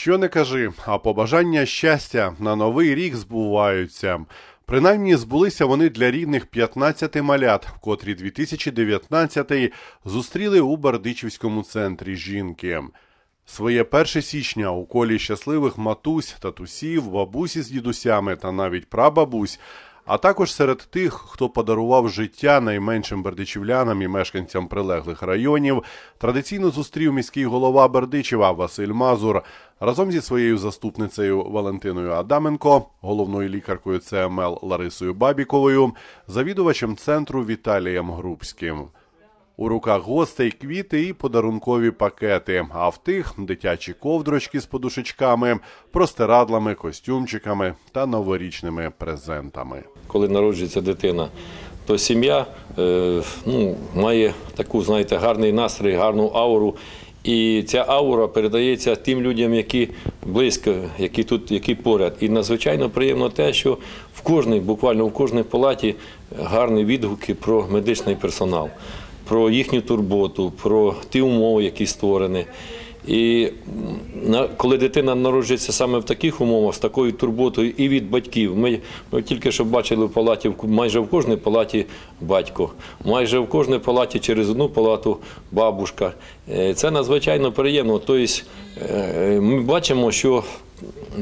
Що не кажи, а побажання щастя на новий рік збуваються. Принаймні збулися вони для рідних 15 малят, котрі 2019 зустріли у Бердичівському центрі жінки. Своє 1 січня у колі щасливих матусь, татусів, бабусі з дідусями та навіть прабабусь, а також серед тих, хто подарував життя найменшим бердичівлянам і мешканцям прилеглих районів, традиційно зустрів міський голова Бердичева Василь Мазур разом зі своєю заступницею Валентиною Адаменко, головною лікаркою ЦМЛ Ларисою Бабіковою, завідувачем центру Віталієм Грубським. У руках гостей квіти і подарункові пакети, а в тих дитячі ковдрочки з подушечками, простирадлами, костюмчиками та новорічними презентами. коли народжується дитина, то сім'я е, ну, має таку, знаєте, гарний настрій, гарну ауру. І ця аура передається тим людям, які близько, які тут, які поряд. І надзвичайно приємно те, що в кожній, буквально в кожній палаті гарні відгуки про медичний персонал, про їхню турботу, про ті умови, які створені. І коли дитина народжується саме в таких умовах, з такою турботою і від батьків, ми, ми тільки що бачили в палаті, майже в кожній палаті батько, майже в кожній палаті через одну палату бабушка. Е, Це надзвичайно приємно. Тобто е, ми бачимо, що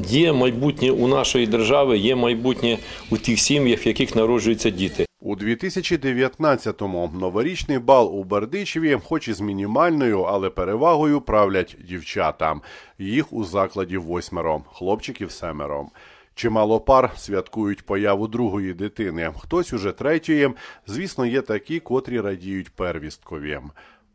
є майбутнє у нашої держави, є майбутнє у тих сім'ях, в яких народжуються діти. У 2019-му новорічний бал у Бердичеві, хоч і з мінімальною, але перевагою правлять дівчата. Їх у закладі восьмеро, хлопчиків семеро. Чимало пар святкують появу другої дитини. Хтось уже третьої. Звісно, є такі, котрі радіють первісткові.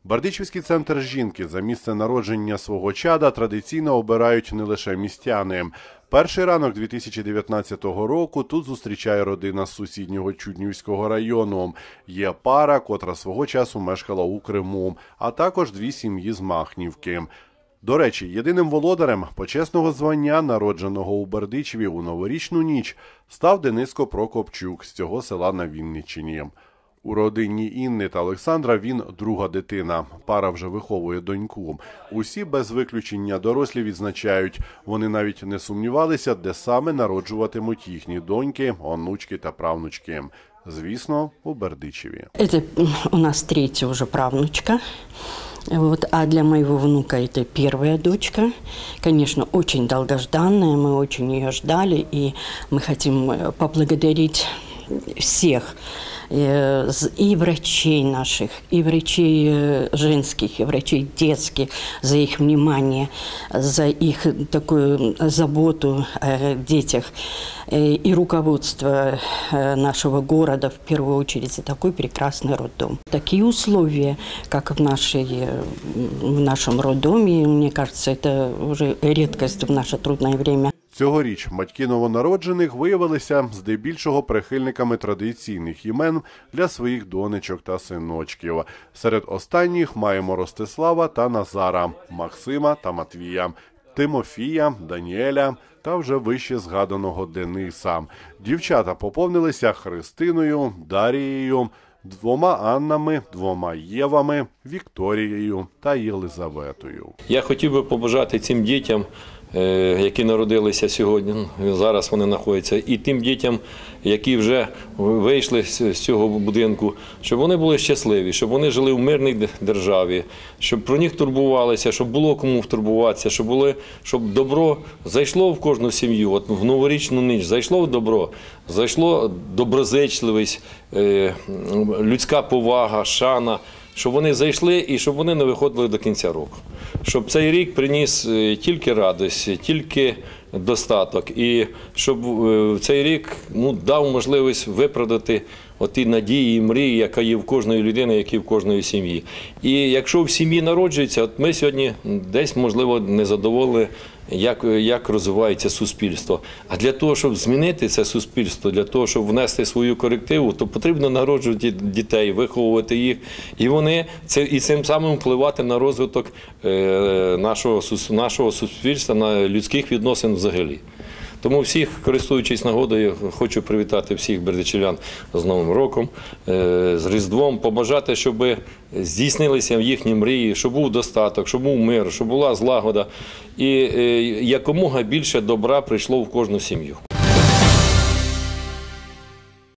Бердичівський центр жінки за місце народження свого чада традиційно обирають не лише містяни. Перший ранок 2019 року тут зустрічає родина з сусіднього Чуднівського району. Є пара, котра свого часу мешкала у Криму, а також дві сім'ї з Махнівки. До речі, єдиним володарем почесного звання, народженого у Бердичеві у новорічну ніч, став Дениско Прокопчук з цього села на Вінниччині. У родині Інни та Олександра він друга дитина. Пара вже виховує доньку. Усі без виключення дорослі відзначають. Вони навіть не сумнівалися, де саме народжуватимуть їхні доньки, онучки та правнучки. Звісно, у Бердичеві. Это м, у нас третья уже правнучка. Вот, а для моего внука это первая дочка. Конечно, очень долгожданная, мы очень ее ждали, и мы хотим э, поблагодарить всех э, з- и врачей наших, и врачей э, женских, и врачей детских за их внимание, за их такую заботу о детях, э, и руководство э, нашего города, в первую очередь, за такой прекрасный роддом. Такие условия, как в, нашей, э, в нашем роддоме, мне кажется, это уже редкость в наше трудное время. Цьогоріч батьки новонароджених виявилися здебільшого прихильниками традиційних імен для своїх донечок та синочків. Серед останніх маємо Ростислава та Назара, Максима та Матвія, Тимофія, Даніеля та вже вище згаданого Дениса. Дівчата поповнилися Христиною, Дарією, двома Аннами, двома Євами, Вікторією та Єлизаветою. Я хотів би побажати цим дітям, які народилися сьогодні, ну, зараз вони знаходяться, і тим дітям, які вже вийшли з з цього будинку, щоб вони були щасливі, щоб вони жили в мирній державі, щоб про них турбувалися, щоб було кому турбуватися, щоб були, щоб добро зайшло в кожну сім'ю. От в новорічну ніч зайшло в добро, зайшло доброзичливість, е, людська повага, шана щоб вони зайшли і щоб вони не виходили до кінця року. Щоб цей рік приніс е, тільки радість, тільки достаток, і щоб е, цей рік ну, дав можливість виправдати оті надії і мрії, яка є в кожної людини, які в кожної сім'ї. І якщо в сім'ї народжується, от ми сьогодні десь, можливо, не задоволені, як, як розвивається суспільство. А для того, щоб змінити це суспільство, для того, щоб внести свою корективу, то потрібно народжувати дітей, виховувати їх, і вони це і цим самим впливати на розвиток е, нашого, нашого суспільства, на людських відносин взагалі. Тому всіх, користуючись нагодою, хочу привітати всіх бердичівлян з Новим роком, е, з Різдвом, побажати, щоб здійснилися їхні мрії, щоб був достаток, щоб був мир, щоб була злагода і е, якомога більше добра прийшло в кожну сім'ю.